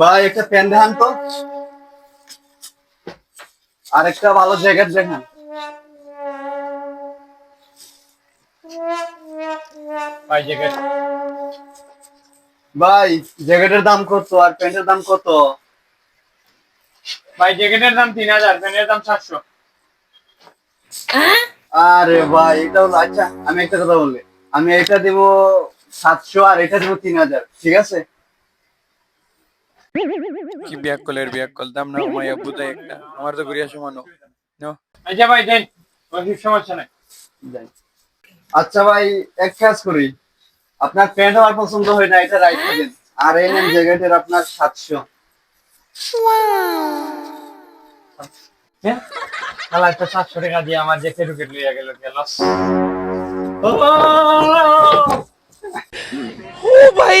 ভাই একটা প্যান্ট দেখান তো। আর একটা ভালো জ্যাকেট দেখান। ভাই জ্যাকেট। ভাই জ্যাকেটের দাম কত আর প্যান্টের দাম কত? ভাই জ্যাকেটের দাম তিন হাজার প্যান্টের দাম সাতশো। আরে ভাই এটা হলো আচ্ছা আমি একটা কথা বললি আমি এটা দিব সাতশো আর এটা দিব তিন হাজার ঠিক আছে? কি ব্যাকলের ব্যাকল দাম না মাই আব্বু তাই একটা। আমার তো ঘুরিয়া সমানো নো আচ্ছা ভাই দেন ওই সমস্যা নাই। আচ্ছা ভাই এক কাজ করি। আপনার প্যান্ট আমার পছন্দ হয় না এটা রাইট করেন। আর এন এম জ্যাকেটের আপনার সাতশো। হ্যাঁ? খালা একটা সাতশো টাকা দিয়ে আমার জ্যাকেট ঢুকে লইয়া গেল গেল ও ভাই!